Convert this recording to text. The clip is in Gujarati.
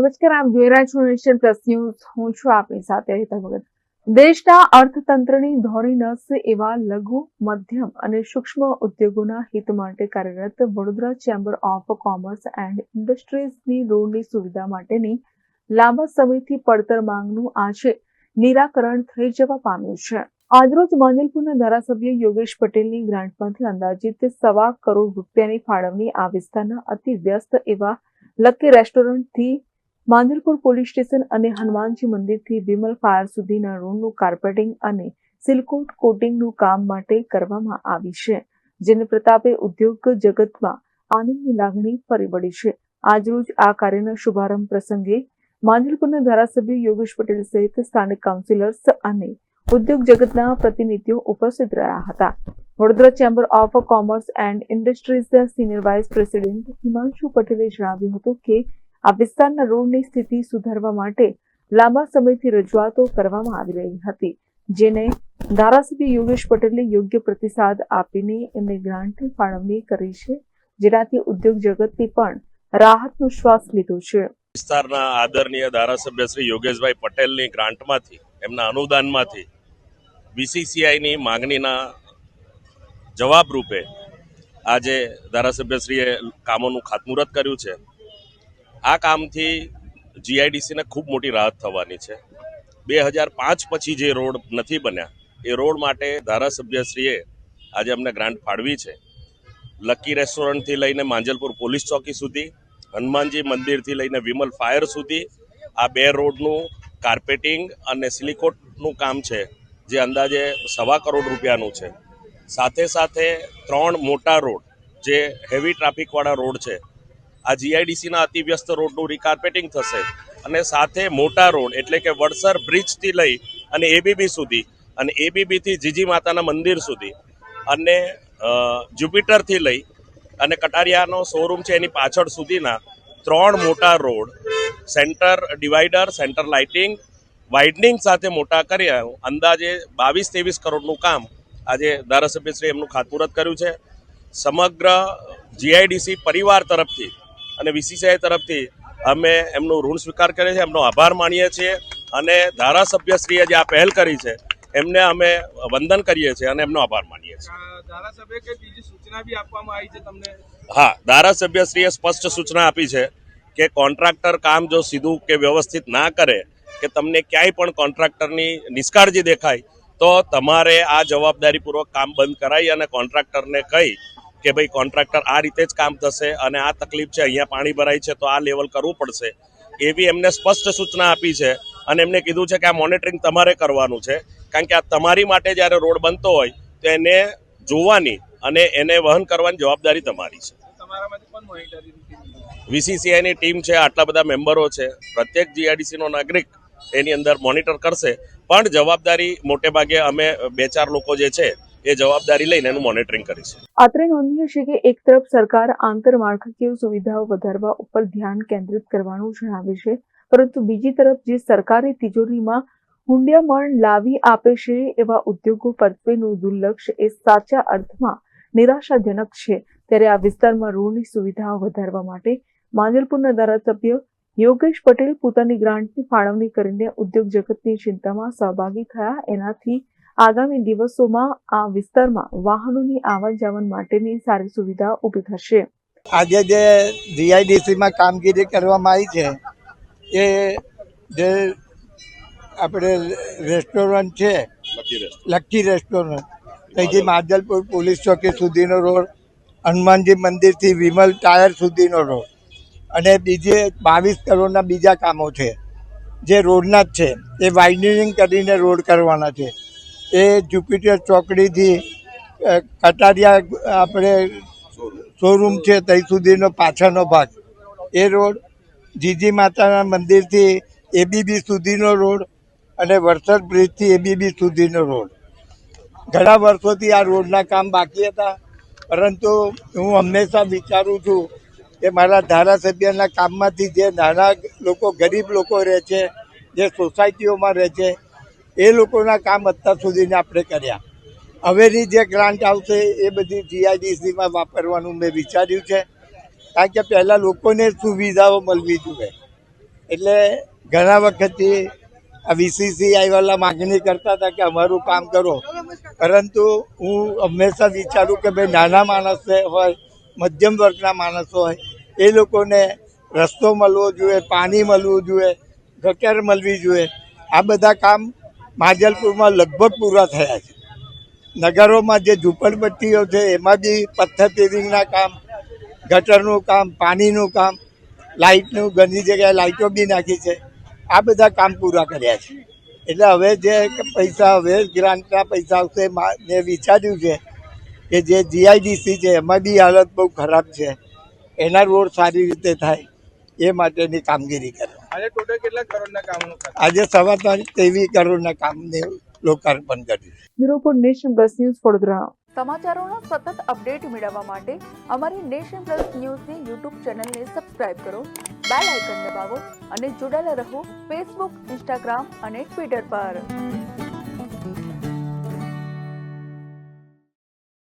નમસ્કાર આપ જોઈ રહ્યા છો નેશન પ્લસ ન્યૂઝ હું છું આપની સાથે હેતલ ભગત. દેશના અર્થતંત્રની ધોરી નસ એવા લઘુ, મધ્યમ અને સૂક્ષ્મ ઉદ્યોગોના હિત માટે કાર્યરત Vadodara chamber of commerce and ઇન્ડસ્ટ્રીઝની રોડની સુવિધા માટેની લાંબા સમયથી પડતર માંગનું આજે નિરાકરણ થઈ જવા પામ્યું છે. આજરોજ માંજલપુરના ધારાસભ્ય યોગેશ પટેલની ગ્રાન્ટમાંથી અંદાજિત સવા કરોડ રૂપિયાની ફાળવણી આ વિસ્તારના અતિ વ્યસ્ત એવા લકી રેસ્ટોરન્ટથી માંજલપુર પોલીસ સ્ટેશન અને હનુમાનજી મંદિરથી વિમલ ફાયર સુધીના રોડનું કાર્પેટિંગ અને સિલકોટ કોટિંગનું કામ માટે કરવામાં આવી છે, જેને પ્રતાપે ઉદ્યોગ જગતમાં આનંદની લાગણી ફરી છે. આજરોજ આ કાર્યના શુભારંભ પ્રસંગે માંદરપુરના ધારાસભ્ય યોગેશ પટેલ સહિત સ્થાનિક કાઉન્સિલર્સ અને ઉદ્યોગ જગતના પ્રતિનિધિઓ ઉપસ્થિત રહ્યા હતા. Vadodara chamber of commerce and ઇન્ડસ્ટ્રીઝના senior vice president Himanshu પટેલે જણાવ્યું હતું કે આ વિસ્તારના રોડની સ્થિતિ સુધારવા માટે લાંબા સમયથી રજૂઆતો કરવામાં આવી રહી હતી, જેને ધારાસભ્ય યોગેશ પટેલે યોગ્ય પ્રતિસાદ આપીને એમને ગ્રાન્ટની ફાળવણી કરી છે, જેનાથી ઉદ્યોગ જગતની પણ રાહતનો શ્વાસ લીધો છે. વિસ્તારના આદરણીય ધારાસભ્ય શ્રી યોગેશભાઈ પટેલની ગ્રાન્ટમાંથી એમના અનુદાનમાંથી બીસીસીઆઈની માંગણીના જવાબ રૂપે આજે ધારાસભ્યશ્રીએ કામોનું ખાતમુહૂર્ત કર્યું છે. આ કામથી જીઆઈડીસીને ખૂબ મોટી રાહત થવાની છે. બે હજાર પાંચ પછી જે રોડ નથી બન્યા, એ રોડ માટે ધારાસભ્યશ્રીએ આજે અમને ગ્રાન્ટ ફાળવી છે. લકી રેસ્ટોરન્ટથી લઈને માંજલપુર પોલીસ ચોકી સુધી, હનુમાનજી મંદિરથી લઈને વિમલ ફાયર સુધી, આ બે રોડનું કાર્પેટિંગ અને સિલિકોટનું કામ છે, જે અંદાજે સવા કરોડ રૂપિયાનું છે. સાથે સાથે ત્રણ મોટા રોડ, જે હેવી ટ્રાફિકવાળા રોડ છે આ જીઆઈડીસીના અતિવ્યસ્ત રોડનું રિકાર્પેટિંગ થશે. અને સાથે મોટા રોડ એટલે કે વડસર બ્રિજથી લઈ અને એબીબી સુધી અને એબીબીથી જીજી માતાના મંદિર સુધી અને જુપિટરથી લઈ અને કટારિયાનો શોરૂમ છે એની પાછળ સુધીના ત્રણ મોટા road centre divider centre lighting widening સાથે મોટા કર્યા. અંદાજે બાવીસ ત્રેવીસ કરોડનું કામ આજે ધારાસભ્યશ્રી એમનું ખાતમુહૂર્ત કર્યું છે. સમગ્ર જીઆઈડીસી પરિવાર તરફથી અને વીસીસીઆઈ તરફથી અમે એમનું ઋણ સ્વીકાર કરીએ છીએ એમનો આભાર માનીએ છીએ અને ધારાસભ્યશ્રીએ જે આ પહેલ કરી છે એમને અમે વંદન કરીએ છીએ અને એમનો આભાર માનીએ છીએ. અ, ધારાસભ્ય કે બીજી સૂચના બી આપવામાં આવી છે તમને? હા ધારાસભ્યશ્રીએ સ્પષ્ટ સૂચના આપી છે કે કોન્ટ્રાક્ટર કામ જો સીધું કે વ્યવસ્થિત ના કરે કે તમને ક્યાંય પણ કોન્ટ્રાક્ટરની નિષ્કાળજી દેખાય તો તમારે આ જવાબદારીપૂર્વક કામ બંધ કરાવી અને કોન્ટ્રાક્ટરને કહી કે ભાઈ કોન્ટ્રાક્ટર આ રીતે જ કામ થશે અને આ તકલીફ છે અહીંયા પાણી ભરાય છે તો આ લેવલ કરવું પડશે એવી એમને સ્પષ્ટ સૂચના આપી છે અને એમને કીધું છે કે આ મોનિટરિંગ તમારે કરવાનું છે. કારણ કે આ તમારી માટે જ્યારે રોડ બનતો હોય તો એને જોવાની અને એને વહન કરવાની જવાબદારી તમારી છે. વીસીસીઆઈની ટીમ છે આટલા બધા મેમ્બરો છે પ્રત્યેક જીઆઈડીસીનો નાગરિક એની અંદર મોનિટર કરશે પણ જવાબદારી મોટે ભાગે અમે બે ચાર લોકો જે છે એ જવાબદારી લઈને એનું મોનિટરિંગ કરીશું અત્રે નોંધનીય છે કે એક તરફ સરકાર આંતરમાળખાકીય સુવિધાઓ વધારવા ઉપર ધ્યાન કેન્દ્રિત કરવાનું જણાવે છે, પરંતુ બીજી તરફ જે સરકારી તિજોરીમાં હુંડિયામણ લાવી આપે છે એવા ઉદ્યોગો પરત્વેનું દુર્લક્ષ એ સાચા અર્થમાં નિરાશાજનક છે. ત્યારે આ વિસ્તારમાં રોડની સુવિધાઓ વધારવા માટે માંજલપુરના ધારાસભ્ય યોગેશ પટેલ પોતાની ગ્રાન્ટની ફાળવણી કરીને ઉદ્યોગ જગતની ચિંતામાં સહભાગી થયા. એનાથી આગામી દિવસોમાં આ વિસ્તારમાં વાહનોની આવન જાવન માટેની સારી સુવિધા ઊભી થશે. આજે જે જીઆઈડીસીમાં કામગીરી કરવામાં આવી છે, એ જે આપણે રેસ્ટોરન્ટ છે લક્કી રેસ્ટોરન્ટ ત્યાંથી માદલપુર પોલીસ ચોકી સુધીનો રોડ, હનુમાનજી મંદિરથી વિમલ ટાયર સુધીનો રોડ, અને બીજે બાવીસ કરોડના બીજા કામો છે. જે રોડના જ છે, એ વાઇડનિંગ કરીને રોડ કરવાના છે. એ જુપિટર ચોકડીથી કટારિયા, આપણે શોરૂમ છે ત્યાં સુધીનો પાછળનો ભાગ. એ રોડ જીજી માતાના મંદિરથી એબીબી સુધીનો રોડ અને વરસદ બ્રિજથી એબીબી સુધીનો રોડ. ઘણા વર્ષોથી આ રોડના કામ બાકી હતા, પરંતુ હું હંમેશા વિચારું છું કે મારા ધારાસભ્યના કામમાંથી જે નાના લોકો, ગરીબ લોકો રહે છે, જે સોસાયટીઓમાં રહે છે એ લોકોના કામ અત્યાર સુધીને આપણે કર્યા. હવેની જે ગ્રાન્ટ આવશે એ બધી જીઆઈડીસીમાં વાપરવાનું મેં વિચાર્યું છે. કારણ કે પહેલાં લોકોને સુવિધાઓ મળવી જોઈએ. એટલે ઘણા વખતથી આ વીસીસીઆઈવાળા માગણી કરતા હતા કે અમારું કામ કરો. પરંતુ હું હંમેશા વિચારું કે ભાઈ નાના માણસ હોય, મધ્યમ વર્ગના માણસો હોય, એ લોકોને રસ્તો મળવો જોઈએ, પાણી મળવું જોઈએ, ગટર મળવી જોઈએ. આ બધા કામ માજલપુરમાં લગભગ પૂરા થયા છે. નગરોમાં જે ઝૂંપડપટ્ટીઓ છે, એમાં બી પથ્થર પેવિંગના કામ, ગટરનું કામ, પાણીનું કામ, લાઇટનું ઘણી જગ્યાએ લાઇટો બી નાખી છે. આ બધા કામ પૂરા કર્યા છે. એટલે હવે જે પૈસા, હવે ગ્રાન્ટના પૈસા આવશે, મેં વિચાર્યું છે કે જે જીઆઈડીસી છે, એમાં બી હાલત બહુ ખરાબ છે. એના રોડ સારી રીતે થાય. એ માટેની કામગીરી કરો. આજે ટોટલ કેટલા કરોડના કામનું આજે સવા તારીખ તેવી કરોડના કામને લોકાર્પણ કર્યું. Bureau for nation plus news Vadodara. સમાચારોના સતત અપડેટ મેળવવા માટે અમારી નેશન પ્લસ ન્યૂઝની યુટ્યુબ ચેનલને સબસ્ક્રાઇબ કરો બેલ આઇકન દબાવો અને જોડાયેલા રહો ફેસબુક ઇન્સ્ટાગ્રામ અને ટ્વિટર પર.